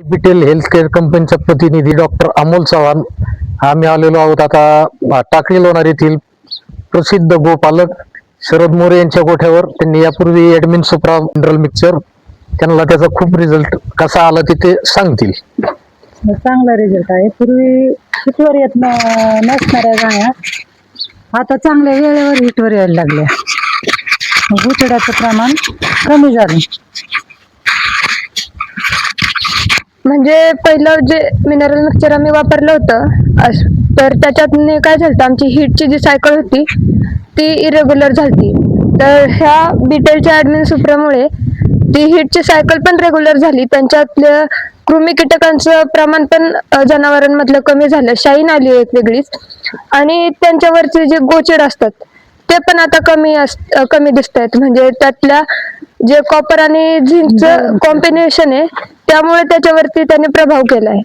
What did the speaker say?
Capital health care कंपनीचा प्रतिनिधी doctor Amol Chavan. आम्ही आलेलो आहोत आता टाकळी लोणार येथील प्रसिद्ध गोपालक शरद मोरे यांच्या गोठ्यावर. त्यांनी यापूर्वी ऍडमिन सुप्रा मिनरल मिक्सर त्यांना त्याचा खूप रिझल्ट कसा आला तिथे सांगतील. चांगला रिझल्ट आहे. पूर्वी हिटवर येत नसणाऱ्या गाया आता चांगल्या वेळेवर हिटवर यायला लागल्या. गुतड्याचं प्रमाण कमी झालं. म्हणजे पहिलं जे मिनरल मिक्सचर आम्ही वापरलं होतं तर त्याच्यात काय झालं आमची हीटची जी सायकल होती ती इरेग्युलर झाली तर ह्या बिटेलच्या ॲडमिन सुप्रामुळे ती हीटची सायकल पण रेग्युलर झाली. त्यांच्यातल्या कृमी कीटकांचं प्रमाण पण जनावरांमधलं कमी झालं. शाईन आली एक वेगळीच. आणि त्यांच्यावरचे जे गोचड असतात ते पण आता कमी अस कमी दिसत आहेत म्हणजे त्यातल्या जे कॉपर आणि झिंकचं कॉम्बिनेशन आहे त्यामुळे त्याच्यावरती त्याने प्रभाव केला आहे